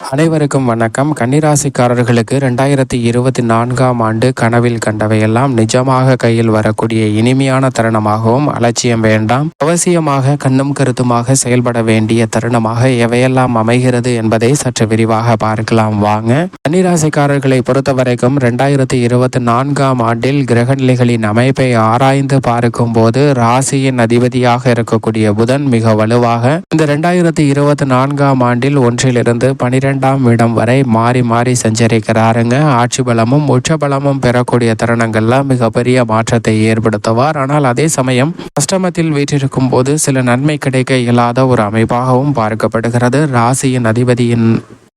அனைவருக்கும் வணக்கம். கன்னிராசிக்காரர்களுக்கு ரெண்டாயிரத்தி இருபத்தி நான்காம் ஆண்டு கனவில் கண்டவையெல்லாம் நிஜமாக கையில் வரக்கூடிய இனிமையான தருணமாகவும் அலட்சியம் வேண்டாம். அவசியமாக கண்ணும் கருத்துமாக செயல்பட வேண்டிய தருணமாக எவையெல்லாம் அமைகிறது என்பதை சற்று விரிவாக பார்க்கலாம் வாங்க. கன்னிராசிக்காரர்களை பொறுத்தவரைக்கும் ரெண்டாயிரத்தி இருபத்தி நான்காம் ஆண்டில் கிரகநிலைகளின் அமைப்பை ஆராய்ந்து பார்க்கும் போது ராசியின் அதிபதியாக இருக்கக்கூடிய புதன் மிக வலுவாக இந்த ரெண்டாயிரத்தி இருபத்தி நான்காம் ஆண்டில் ஒன்றிலிருந்து பனிரெண்டு இரண்டாம் இடம் வரை மாறி மாறி சஞ்சரிக்கிறாருங்க. ஆட்சி பலமும் உச்ச பலமும் பெறக்கூடிய தருணங்கள்ல மிகப்பெரிய மாற்றத்தை ஏற்படுத்துவார். ஆனால் அதே சமயம் அஷ்டமத்தில் வீற்றிருக்கும் போது சில நன்மை கிடைக்க இயலாத ஒரு அமைப்பாகவும் பார்க்கப்படுகிறது. ராசியின் அதிபதியின்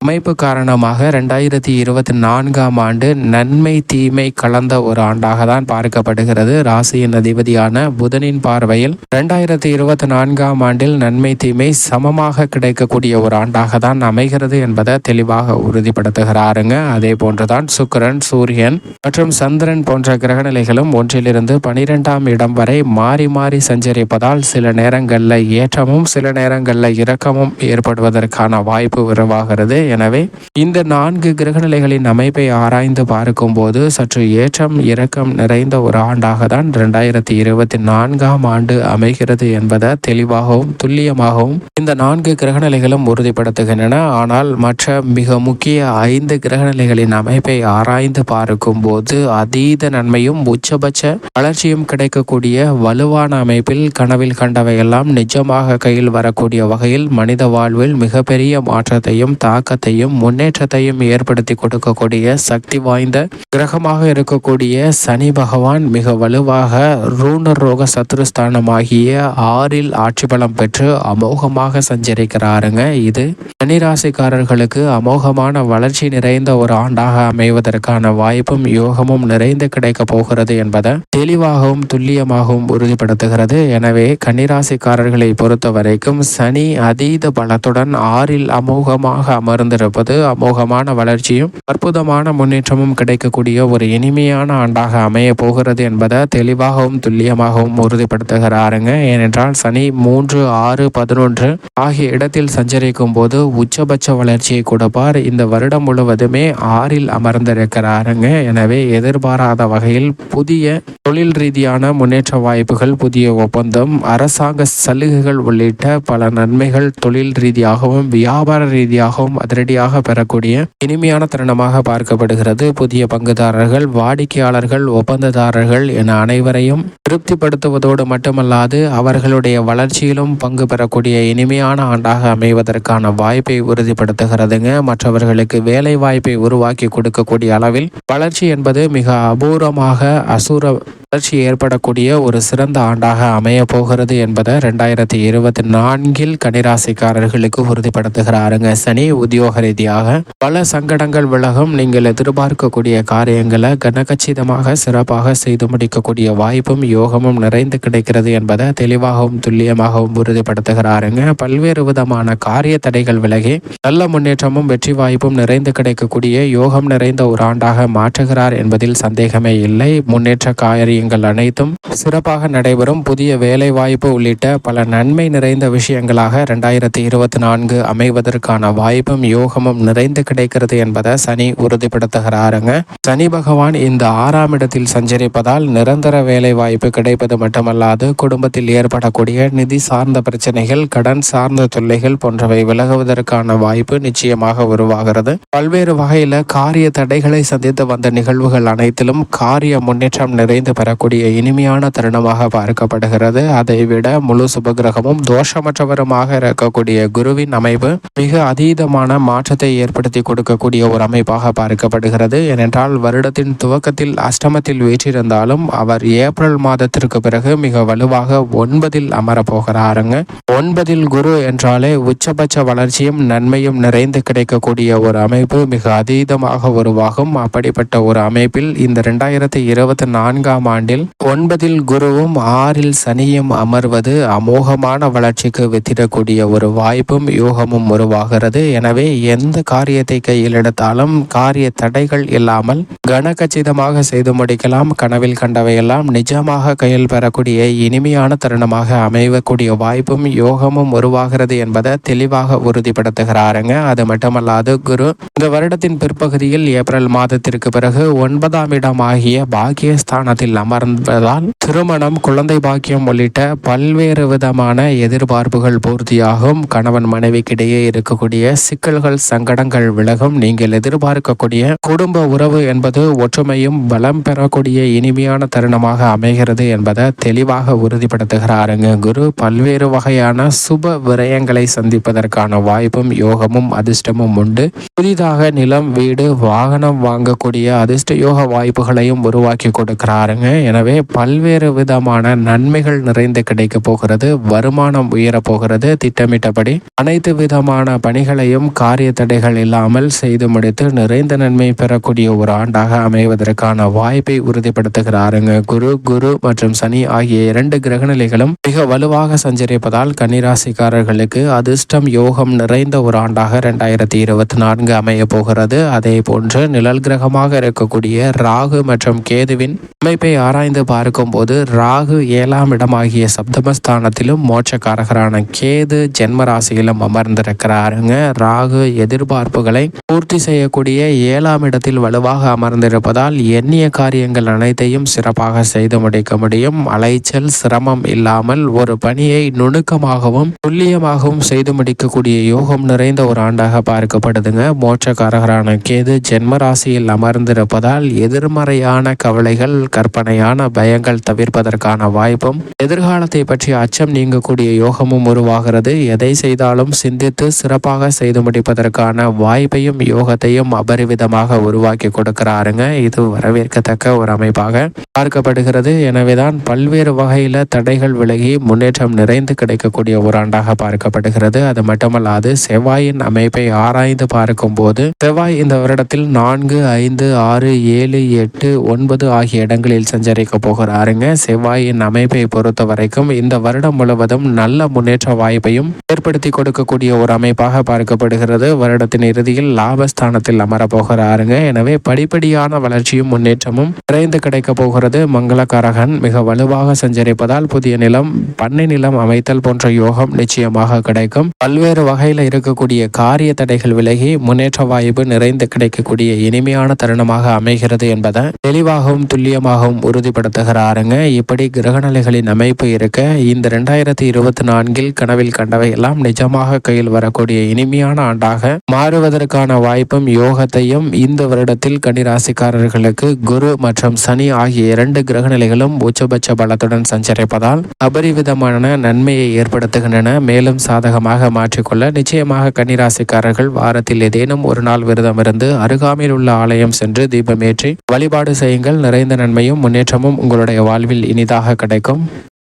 அமைப்பு காரணமாக ரெண்டாயிரத்தி இருபத்தி நான்காம் ஆண்டு நன்மை தீமை கலந்த ஒரு ஆண்டாக தான் பார்க்கப்படுகிறது. ராசியின் அதிபதியான புதனின் பார்வையில் ரெண்டாயிரத்தி இருபத்தி நான்காம் ஆண்டில் நன்மை தீமை சமமாக கிடைக்கக்கூடிய ஒரு ஆண்டாக தான் அமைகிறது என்பதை தெளிவாக உறுதிப்படுத்துகிறாருங்க. அதே போன்றுதான் சுக்கரன் சூரியன் மற்றும் சந்திரன் போன்ற கிரகநிலைகளும் ஒன்றிலிருந்து பனிரெண்டாம் இடம் வரை மாறி மாறி சஞ்சரிப்பதால் சில நேரங்களில் ஏற்றமும் சில நேரங்களில் இரக்கமும் ஏற்படுவதற்கான வாய்ப்பு உருவாகிறது. எனவே இந்த நான்கு கிரகநிலைகளின் அமைப்பை ஆராய்ந்து பார்க்கும்போது சற்று ஏற்றம் இரக்கம் நிறைந்த ஒரு ஆண்டாக தான் இரண்டாயிரத்தி இருபத்தி நான்காம் ஆண்டு அமைகிறது என்பதை தெளிவாகவும் துல்லியமாகவும் இந்த நான்கு கிரகநிலைகளும் உறுதிப்படுத்துகின்றன. ஆனால் மற்ற மிக முக்கிய ஐந்து கிரகநிலைகளின் அமைப்பை ஆராய்ந்து பார்க்கும்போது அதீத நன்மையும் உச்சபட்ச வளர்ச்சியும் கிடைக்கக்கூடிய வலுவான அமைப்பில் கனவில் கண்டவையெல்லாம் நிஜமாக கையில் வரக்கூடிய வகையில் மனித வாழ்வில் மிகப்பெரிய மாற்றத்தையும் தாக்க மாற்றத்தையும் முன்னேற்றத்தையும் ஏற்படுத்தி கொடுக்கக்கூடிய சக்தி வாய்ந்த கிரகமாக இருக்கக்கூடிய சனி பகவான் மிக வலுவாக ரூணர் ரோக சத்ருஸ்தானமாகிய ஆறில் ஆட்சி பலம் பெற்று அமோகமாக சஞ்சரிக்கிறாருங்க. இது கன்னிராசிக்காரர்களுக்கு அமோகமான வளர்ச்சி நிறைந்த ஒரு ஆண்டாக அமைவதற்கான வாய்ப்பும் யோகமும் நிறைந்து கிடைக்க போகிறது என்பதை தெளிவாகவும் துல்லியமாகவும் உறுதிப்படுத்துகிறது. எனவே கன்னிராசிக்காரர்களை பொறுத்த வரைக்கும் சனி அதீத பலத்துடன் ஆறில் அமோகமாக அமர்ந்து இருப்பது அமோகமான வளர்ச்சியும் அற்புதமான முன்னேற்றமும் கிடைக்கக்கூடிய ஒரு இனிமையான ஆண்டாக அமைய போகிறது என்பதை தெளிவாகவும் துல்லியமாகவும் உறுதிப்படுத்துகிறாருங்க. ஏனென்றால் சனி மூன்று ஆறு பதினொன்று ஆகிய இடத்தில் சஞ்சரிக்கும் போது உச்சபட்ச வளர்ச்சியை கொடுப்பார். இந்த வருடம் முழுவதுமே ஆறில் அமர்ந்திருக்கிறாருங்க. எனவே எதிர்பாராத வகையில் புதிய தொழில் ரீதியான முன்னேற்ற வாய்ப்புகள் புதிய ஒப்பந்தம் அரசாங்க சலுகைகள் உள்ளிட்ட பல நன்மைகள் தொழில் ரீதியாகவும் வியாபார ரீதியாகவும் அது அதிரடியாக பெறக்கூடிய இனிமையான தருணமாக பார்க்கப்படுகிறது. புதிய பங்குதாரர்கள் வாடிக்கையாளர்கள் ஒப்பந்ததாரர்கள் என அனைவரையும் திருப்திப்படுத்துவதோடு மட்டுமல்லாது அவர்களுடைய வளர்ச்சியிலும் பங்கு பெறக்கூடிய இனிமையான ஆண்டாக அமைவதற்கான வாய்ப்பை உறுதிப்படுத்துகிறதுங்க. மற்றவர்களுக்கு வேலை வாய்ப்பை உருவாக்கி கொடுக்கக்கூடிய அளவில் வளர்ச்சி என்பது மிக அபூர்வமாக அசூர வளர்ச்சி ஏற்படக்கூடிய ஒரு சிறந்த ஆண்டாக அமைய போகிறது என்பதை ரெண்டாயிரத்தி இருபத்தி நான்கில் கனிராசிக்காரர்களுக்கு உறுதிப்படுத்துகிறாருங்க. சனி உத்தியோக ரீதியாக பல சங்கடங்கள் விலகும். நீங்கள் எதிர்பார்க்கக்கூடிய காரியங்களை கனகச்சிதமாக சிறப்பாக செய்து முடிக்கக்கூடிய வாய்ப்பும் யோகமும் நிறைந்து கிடைக்கிறது என்பதை தெளிவாகவும் துல்லியமாகவும் உறுதிப்படுத்துகிறாருங்க. பல்வேறு விதமான காரிய தடைகள் விலகி நல்ல முன்னேற்றமும் வெற்றி வாய்ப்பும் நிறைந்து கிடைக்கக்கூடிய யோகம் நிறைந்த ஒரு ஆண்டாக மாற்றுகிறார் என்பதில் சந்தேகமே இல்லை. முன்னேற்ற காரியங்கள் அனைத்தும் சிறப்பாக நடைபெறும் புதிய வேலை வாய்ப்பு உள்ளிட்ட பல நன்மை நிறைந்த விஷயங்களாக இரண்டாயிரத்தி இருபத்தி நான்கு அமைவதற்கான வாய்ப்பும் யோகமும் நிறைந்து கிடைக்கிறது என்பதை சனி உறுதிப்படுத்துகிறாருங்க. சனி பகவான் இந்த ஆறாம் இடத்தில் சஞ்சரிப்பதால் நிரந்தர வேலை வாய்ப்பு கிடைப்பது மட்டுமல்லாது குடும்பத்தில் ஏற்படக்கூடிய நிதி சார்ந்த பிரச்சனைகள் கடன் சார்ந்த தொல்லைகள் போன்றவை விலகுவதற்கான வாய்ப்பு நிச்சயமாக உருவாகிறது. பல்வேறு வகையில காரிய தடைகளை சந்தித்து வந்த நிகழ்வுகள் அனைத்திலும் காரிய முன்னேற்றம் நிறைந்து பெற வரக்கூடிய இனிமையான தருணமாக பார்க்கப்படுகிறது. அதை விட முழு சுபகிரகமும் தோஷமற்றவருமாக இருக்கக்கூடிய குருவின் அமைப்பு மிக அதீதமான மாற்றத்தை ஏற்படுத்தி கொடுக்கக்கூடிய ஒரு அமைப்பாக பார்க்கப்படுகிறது. ஏனென்றால் வருடத்தின் துவக்கத்தில் அஷ்டமத்தில் வீற்றிருந்தாலும் அவர் ஏப்ரல் மாதத்திற்கு பிறகு மிக வலுவாக ஒன்பதில் அமரப்போகிறாருங்க. ஒன்பதில் குரு என்றாலே உச்சபட்ச வளர்ச்சியும் நன்மையும் நிறைந்து கிடைக்கக்கூடிய ஒரு அமைப்பு மிக அதீதமாக உருவாகும். அப்படிப்பட்ட ஒரு அமைப்பில் இந்த ரெண்டாயிரத்தி இருபத்தி நான்காம் ஆண்டு ஆண்டில் ஒன்பதில் குருவும் ஆறில் சனியும் அமர்வது அமோகமான வளர்ச்சிக்கு வித்திடக்கூடிய ஒரு வாய்ப்பும் யோகமும் உருவாகிறது. எனவே எந்த காரியத்தை கையில் எடுத்தாலும் காரிய தடைகள் இல்லாமல் கனகச்சிதமாக செய்து முடிக்கலாம். கனவில் கண்டவையெல்லாம் நிஜமாக கையில் பெறக்கூடிய இனிமையான தருணமாக அமைவக்கூடிய வாய்ப்பும் யோகமும் உருவாகிறது என்பதை தெளிவாக உறுதிப்படுத்துகிறாருங்க. அது மட்டுமல்லாது குரு இந்த வருடத்தின் பிற்பகுதியில் ஏப்ரல் மாதத்திற்கு பிறகு ஒன்பதாம் இடம் ஆகிய பாக்கியஸ்தானத்தில் அமர்ந்ததால் திருமணம் குழந்தை பாக்கியம் உள்ளிட்ட பல்வேறு விதமான எதிர்பார்ப்புகள் பூர்த்தியாகும். கணவன் மனைவிக்கிடையே இருக்கக்கூடிய சிக்கல்கள் சங்கடங்கள் விலகும். நீங்கள் எதிர்பார்க்கக்கூடிய குடும்ப உறவு என்பது ஒற்றுமையும் பலம் பெறக்கூடிய இனிமையான தருணமாக அமைகிறது என்பதை தெளிவாக உறுதிப்படுத்துகிறாருங்க குரு. பல்வேறு வகையான சுப விரயங்களை சந்திப்பதற்கான வாய்ப்பும் யோகமும் அதிர்ஷ்டமும் உண்டு. புதிதாக நிலம் வீடு வாகனம் வாங்கக்கூடிய அதிர்ஷ்ட யோக வாய்ப்புகளையும் உருவாக்கி கொடுக்கிறாருங்க. எனவே பல்வேறு விதமான நன்மைகள் நிறைந்து கிடைக்க போகிறது வருமானம் உயரப் போகிறது. திட்டமிட்டபடி அனைத்து விதமான பணிகளையும் காரிய தடைகள் இல்லாமல் செய்து முடித்து நிறைந்த நன்மை பெறக்கூடிய ஒரு ஆண்டாக அமைவதற்கான வாய்ப்பை உறுதிப்படுத்துகிறாருங்க குரு. குரு மற்றும் சனி ஆகிய இரண்டு கிரகநிலைகளும் மிக வலுவாக சஞ்சரிப்பதால் கன்னிராசிக்காரர்களுக்கு அதிர்ஷ்டம் யோகம் நிறைந்த ஒரு ஆண்டாக இரண்டாயிரத்தி இருபத்தி நான்கு அமைய போகிறது. அதே போன்று நிழல் கிரகமாக இருக்கக்கூடிய ராகு மற்றும் கேதுவின் அமைப்பை ஆராய்ந்து பார்க்கும்போது ராகு ஏழாம் இடமாகிய சப்தமஸ்தானத்திலும் மோட்சக்காரகரான கேது ஜென்ம ராசியிலும் அமர்ந்திருக்கிறாருங்க. ராகு எதிர்பார்ப்புகளை பூர்த்தி செய்யக்கூடிய ஏழாம் இடத்தில் வலுவாக அமர்ந்திருப்பதால் எண்ணிய காரியங்கள் அனைத்தையும் சிறப்பாக செய்து முடிக்க முடியும். அலைச்சல் சிரமம் இல்லாமல் ஒரு பணியை நுணுக்கமாகவும் துல்லியமாகவும் செய்து முடிக்கக்கூடிய யோகம் நிறைந்த ஒரு ஆண்டாக பார்க்கப்படுதுங்க. மோட்சக்காரகரான கேது ஜென்ம ராசியில் அமர்ந்திருப்பதால் எதிர்மறையான கவலைகள் கற்பனை கற்பனையான பயங்கள் தவிர்ப்பதற்கான வாய்ப்பும் எதிர்காலத்தை பற்றிய அச்சம் நீங்கக்கூடிய யோகமும் உருவாகிறது. எதை செய்தாலும் சிந்தித்து சிறப்பாக செய்து முடிப்பதற்கான வாய்ப்பையும் யோகத்தையும் அபரிவிதமாக உருவாக்கி கொடுக்கிறாருங்க. இது வரவேற்கத்தக்க ஒரு அமைப்பாக பார்க்கப்படுகிறது. எனவேதான் பல்வேறு வகையில தடைகள் விலகி முன்னேற்றம் நிறைந்து கிடைக்கக்கூடிய ஒரு ஆண்டாக பார்க்கப்படுகிறது. அது மட்டுமல்லாது செவ்வாயின் அமைப்பை ஆராய்ந்து பார்க்கும் போது செவ்வாய் இந்த வருடத்தில் நான்கு ஐந்து ஆறு ஏழு எட்டு ஒன்பது ஆகிய இடங்களில் சஞ்சரிக்க போகிறாருங்க. செவ்வாயின் அமைப்பை பொறுத்த வரைக்கும் இந்த வருடம் முழுவதும் நல்ல முன்னேற்ற வாய்ப்பையும் ஏற்படுத்தி கொடுக்கக்கூடிய ஒரு அமைப்பாக பார்க்கப்படுகிறது. வருடத்தின் இறுதியில் லாபஸ்தானத்தில் அமரப்போகிறாருங்க எனவே படிப்படியான வளர்ச்சியும் முன்னேற்றமும் விரைந்து கிடைக்க போகிறது. மங்களகரகன் மிக வலுவாக சஞ்சரிப்பதால் புதிய நிலம் பண்ணை நிலம் அமைத்தல் போன்ற யோகம் நிச்சயமாக கிடைக்கும். பல்வேறு வகையில் இருக்கக்கூடிய காரிய தடைகள் விலகி முன்னேற்ற வாய்ப்பு நிறைந்து கிடைக்கக்கூடிய இனிமையான தருணமாக அமைகிறது என்பதை தெளிவாகவும் துல்லியமாகவும் உறுதிப்படுத்துகிறாருங்க. இப்படி கிரகநிலைகளின் அமைப்பு இருக்க இந்த ரெண்டாயிரத்தி இருபத்தி நான்கில் கனவில் கண்டவை எல்லாம் நிஜமாக கையில் வரக்கூடிய இனிமையான ஆண்டாக மாறுவதற்கான வாய்ப்பும் யோகத்தையும் இந்த வருடத்தில் கன்னிராசிக்காரர்களுக்கு குரு மற்றும் சனி ஆகிய இரண்டு கிரகநிலைகளும் உச்சபட்ச பலத்துடன் சஞ்சரிப்பதால் அபரிவிதமான நன்மையை ஏற்படுத்துகின்றன. மேலும் சாதகமாக மாற்றிக்கொள்ள நிச்சயமாக கன்னிராசிக்காரர்கள் வாரத்தில் ஏதேனும் ஒரு நாள் விரதம் இருந்து அருகாமையில் உள்ள ஆலயம் சென்று தீபமேற்றி வழிபாடு செய்யுங்கள். நிறைந்த நன்மையும் முன்னேற்றமும் உங்களுடைய வாழ்வில் இனிதாக கிடைக்கும்.